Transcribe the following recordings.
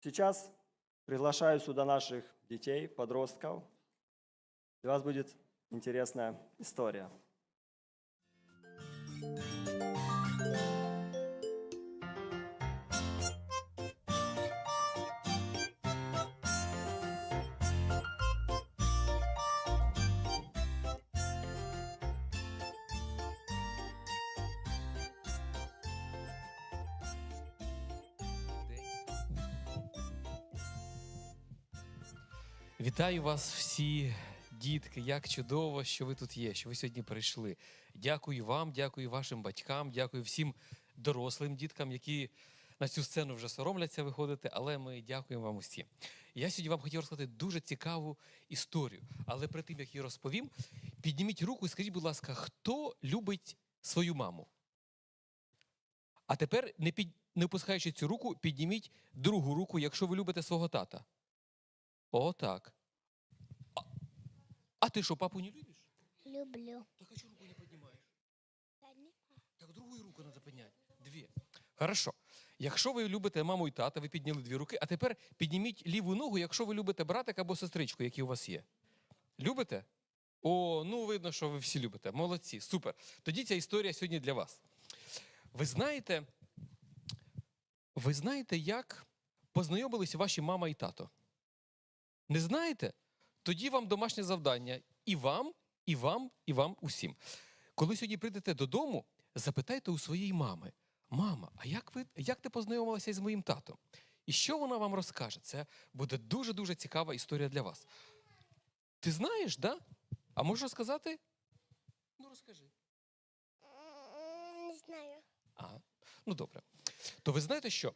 Сейчас приглашаю сюда наших детей, подростков. Для вас будет интересная история. Вітаю вас всі, дітки. Як чудово, що ви тут є, що ви сьогодні прийшли. Дякую вам, дякую вашим батькам, дякую всім дорослим діткам, які на цю сцену вже соромляться виходити, але ми дякуємо вам усім. Я сьогодні вам хотів розказати дуже цікаву історію. Але перед тим, як її розповім, підніміть руку і скажіть, будь ласка, хто любить свою маму? А тепер, не, під... не опускаючи цю руку, підніміть другу руку, якщо ви любите свого тата. О, так. А, а ти що, папу не любиш? Люблю. Так а чого руку не піднімаєш? Так другою руку треба підняти. Дві. Хорошо. Якщо ви любите маму і тата, ви підняли дві руки, а тепер підніміть ліву ногу, якщо ви любите братика або сестричку, які у вас є. Любите? О, ну видно, що ви всі любите. Молодці, супер. Тоді ця історія сьогодні для вас. Ви знаєте, ви знаєте, як познайомилися ваші мама і тато? Не знаєте? Тоді вам домашнє завдання і вам, і вам, і вам усім. Коли сьогодні прийдете додому, запитайте у своєї мами: мама, а як ви як ти познайомилася із моїм татом? І що вона вам розкаже? Це буде дуже-дуже цікава історія для вас. Ти знаєш, да? А можеш розказати? Ну, розкажи. Не знаю. А, ну добре. То ви знаєте що?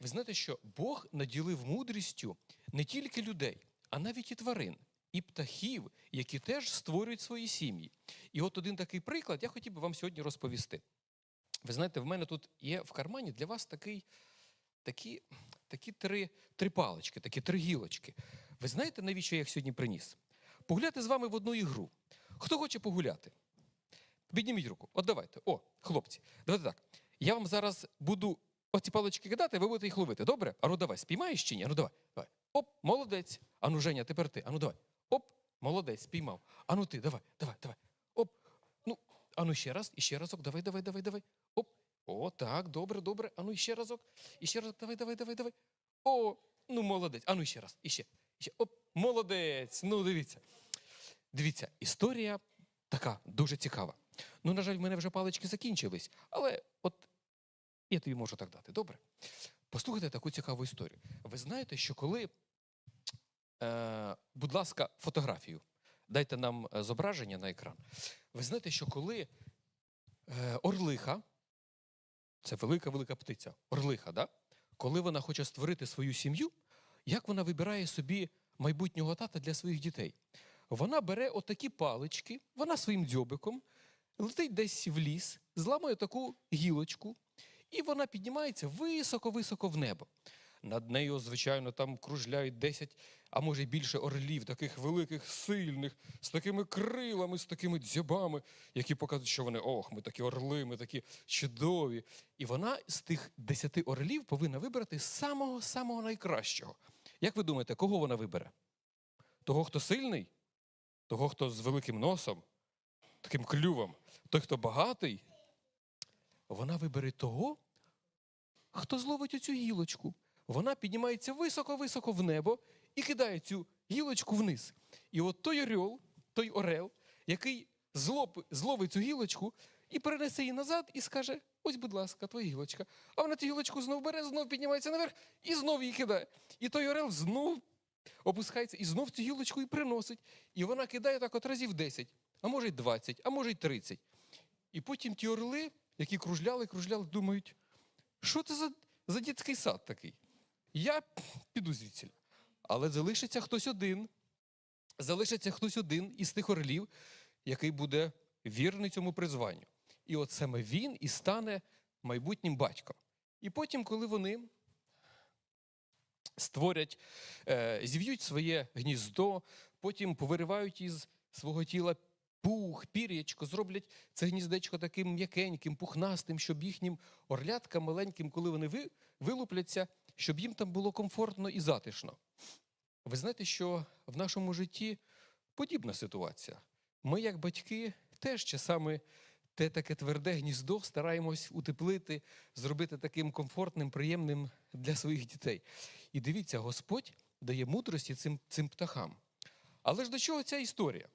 Ви знаєте, що Бог наділив мудрістю не тільки людей, а навіть і тварин, і птахів, які теж створюють свої сім'ї. І от один такий приклад я хотів би вам сьогодні розповісти. Ви знаєте, в мене тут є в кармані для вас такий, такі, такі три, три палички, такі три гілочки. Ви знаєте, навіщо я їх сьогодні приніс? Погуляти з вами в одну ігру. Хто хоче погуляти? Підніміть руку. От давайте. О, хлопці, давайте так. Я вам зараз буду оці палички кидати, ви будете їх ловити. Добре? А ну давай, спіймаєш чи ні? А ну давай. давай. Оп, молодець. А ну, Женя, тепер ти. А ну давай. Оп, молодець, спіймав. А ну ти, давай, давай, давай. Оп. Ну, а ну ще раз, і ще разок. Давай, давай, давай, давай. Оп. О, так, добре, добре. А ну ще разок. І ще разок. Давай, давай, давай, давай. О, ну молодець. А ну ще раз. І ще. Оп, молодець. Ну, дивіться. Дивіться, історія така дуже цікава. Ну, на жаль, в мене вже палички закінчились, але от я тобі можу так дати. Добре? Послухайте таку цікаву історію. Ви знаєте, що коли, е, будь ласка, фотографію, дайте нам е, зображення на екран. Ви знаєте, що коли е, орлиха, це велика велика птиця, орлиха, да? коли вона хоче створити свою сім'ю, як вона вибирає собі майбутнього тата для своїх дітей? Вона бере отакі палички, вона своїм дзьобиком летить десь в ліс, зламує таку гілочку, і вона піднімається високо-високо в небо. Над нею, звичайно, там кружляють 10, а може й більше орлів, таких великих, сильних, з такими крилами, з такими дзьобами, які показують, що вони ох, ми такі орли, ми такі чудові. І вона з тих 10 орлів повинна вибрати самого-самого найкращого. Як ви думаєте, кого вона вибере? Того, хто сильний? Того, хто з великим носом, таким клювом, той, хто багатий, вона вибере того, хто зловить оцю гілочку. Вона піднімається високо-високо в небо і кидає цю гілочку вниз. І от той орел, той орел, який зловить цю гілочку і перенесе її назад, і скаже: ось, будь ласка, твоя гілочка. А вона цю гілочку знов бере, знов піднімається наверх і знов її кидає. І той орел знов опускається і знов цю гілочку і приносить. І вона кидає так от разів 10, а може й 20, а може й 30. І потім ті орли, які кружляли, кружляли, думають, що це за, за дітський сад такий? Я піду звідси. Але залишиться хтось один. Залишиться хтось один із тих орлів, який буде вірний цьому призванню. І от саме він і стане майбутнім батьком. І потім, коли вони створять, е, зів'ють своє гніздо, потім повиривають із свого тіла пух, пір'ячко, зроблять це гніздечко таким м'якеньким, пухнастим, щоб їхнім орляткам маленьким, коли вони ви, вилупляться, щоб їм там було комфортно і затишно. Ви знаєте, що в нашому житті подібна ситуація. Ми, як батьки, теж часами те таке тверде гніздо стараємось утеплити, зробити таким комфортним, приємним для своїх дітей. І дивіться, Господь дає мудрості цим, цим птахам. Але ж до чого ця історія?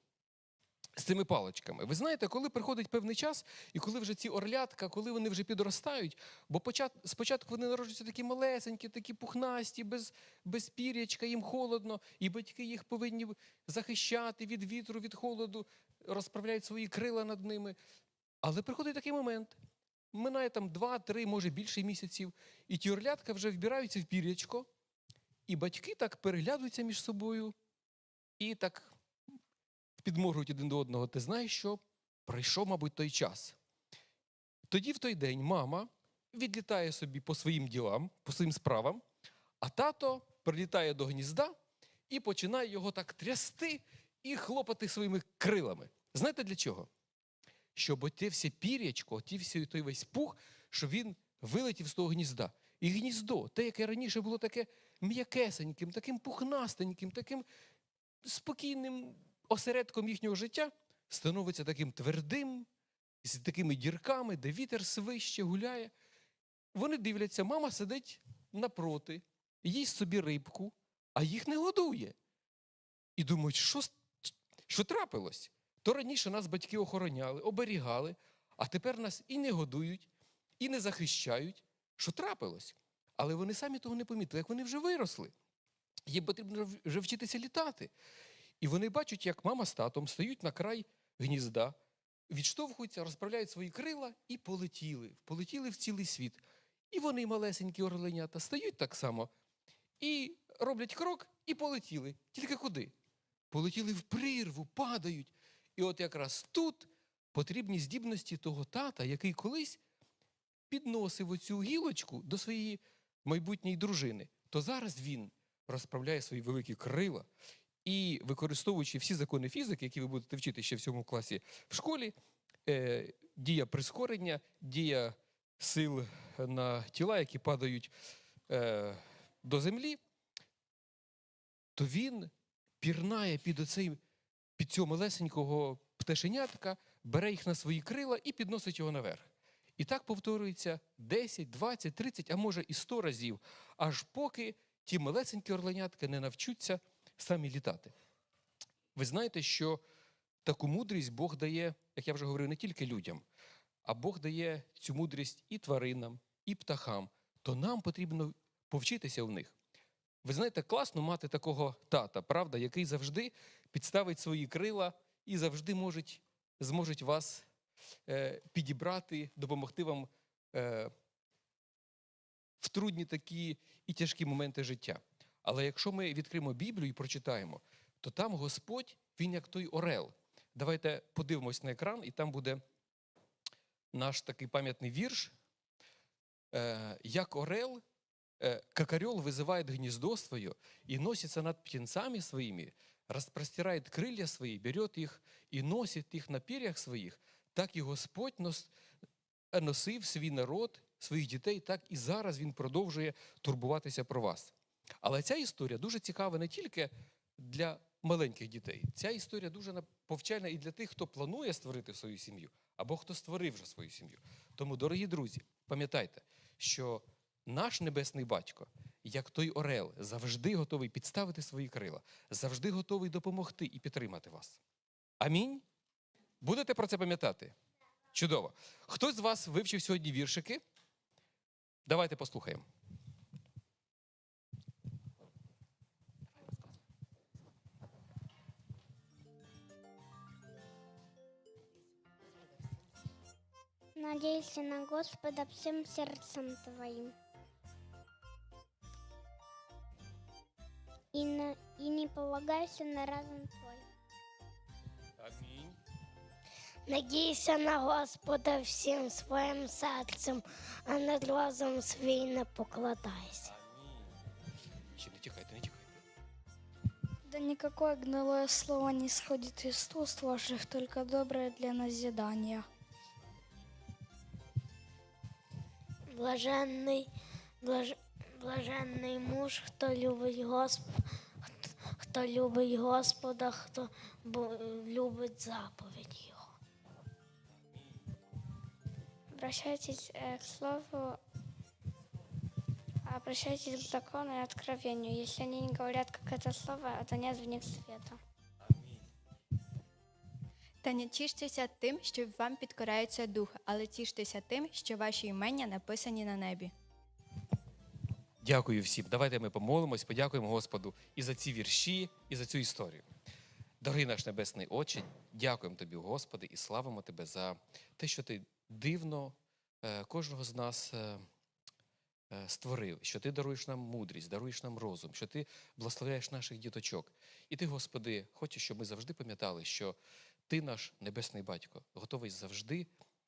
З цими паличками. Ви знаєте, коли приходить певний час, і коли вже ці орлятка, коли вони вже підростають, бо почат, спочатку вони народжуються такі малесенькі, такі пухнасті, без, без пірячка, їм холодно, і батьки їх повинні захищати від вітру, від холоду, розправляють свої крила над ними. Але приходить такий момент. Минає там два, три, може більше місяців, і ті орлятка вже вбираються в пірячко, і батьки так переглядуються між собою і так підморгують один до одного. Ти знаєш, що прийшов, мабуть, той час. Тоді в той день мама відлітає собі по своїм ділам, по своїм справам, а тато прилітає до гнізда і починає його так трясти і хлопати своїми крилами. Знаєте для чого? Щоб оте все пірячко, ті всі той весь пух, щоб він вилетів з того гнізда. І гніздо, те, яке раніше було таке м'якесеньким, таким пухнастеньким, таким спокійним осередком їхнього життя, становиться таким твердим, з такими дірками, де вітер свище гуляє. Вони дивляться, мама сидить напроти, їсть собі рибку, а їх не годує. І думають, що, що трапилось? То раніше нас батьки охороняли, оберігали, а тепер нас і не годують, і не захищають. Що трапилось? Але вони самі того не помітили, як вони вже виросли. Їм потрібно вже вчитися літати. І вони бачать, як мама з татом стають на край гнізда, відштовхуються, розправляють свої крила і полетіли. Полетіли в цілий світ. І вони, малесенькі орленята, стають так само і роблять крок і полетіли. Тільки куди? Полетіли в прірву, падають. І от якраз тут потрібні здібності того тата, який колись підносив оцю гілочку до своєї майбутньої дружини, то зараз він розправляє свої великі крила і, використовуючи всі закони фізики, які ви будете вчити ще в цьому класі в школі, е, дія прискорення, дія сил на тіла, які падають е, до землі, то він пірнає під оцей, під цього малесенького пташенятка, бере їх на свої крила і підносить його наверх. І так повторюється 10, 20, 30, а може і 100 разів, аж поки ті малесенькі орленятки не навчуться самі літати. Ви знаєте, що таку мудрість Бог дає, як я вже говорив, не тільки людям, а Бог дає цю мудрість і тваринам, і птахам. То нам потрібно повчитися в них. Ви знаєте, класно мати такого тата, правда, який завжди підставить свої крила і завжди можуть, зможуть вас е, підібрати, допомогти вам е, в трудні такі і тяжкі моменти життя. Але якщо ми відкриємо Біблію і прочитаємо, то там Господь, він як той орел. Давайте подивимось на екран, і там буде наш такий пам'ятний вірш. Е, як орел, э, как орел вызывает гнездо свое и носится над птенцами своими, распростирает крылья свои, берет их и носит их на перьях своїх, так і Господь нос, е, носив свій народ, своїх дітей, так і зараз Він продовжує турбуватися про вас. Але ця історія дуже цікава не тільки для маленьких дітей. Ця історія дуже повчальна і для тих, хто планує створити свою сім'ю, або хто створив вже свою сім'ю. Тому, дорогі друзі, пам'ятайте, що наш небесний батько, як той орел, завжди готовий підставити свої крила, завжди готовий допомогти і підтримати вас. Амінь. Будете про це пам'ятати? Чудово. Хтось з вас вивчив сьогодні віршики? Давайте послухаємо. Надейся на Господа всем сердцем твоим. И, на- и не полагайся на разум твой. Амінь. Надійся на Господа всім своїм серцем, а над розум свій не покладайся. Амінь. Ще не тікайте, не тікайте. Да никакое гнилое слово не сходит из уст ваших, только доброе для назидания. Блаженний, блаж, Блаженний муж, хто любить Господа, хто, хто любить Господа, хто бо- любить заповідь Його. Обращайтесь к Слову, обращайтесь к закону и откровению. Если они не говорят, как это слово, это нет в них света. Та не тіштеся тим, що вам підкоряється дух, але тіштеся тим, що ваші імення написані на небі. Дякую всім. Давайте ми помолимось, подякуємо Господу і за ці вірші, і за цю історію. Дорогий наш Небесний Отче, дякуємо тобі, Господи, і славимо Тебе за те, що ти дивно е, кожного з нас е, е, створив, що ти даруєш нам мудрість, даруєш нам розум, що ти благословляєш наших діточок. І ти, Господи, хочеш, щоб ми завжди пам'ятали, що ти наш небесний батько, готовий завжди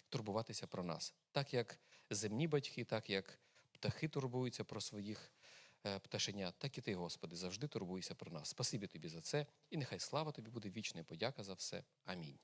турбуватися про нас, так як земні батьки, так як птахи турбуються про своїх пташеня, пташенят, так і ти, Господи, завжди турбуйся про нас. Спасибі тобі за це, і нехай слава тобі буде вічна подяка за все. Амінь.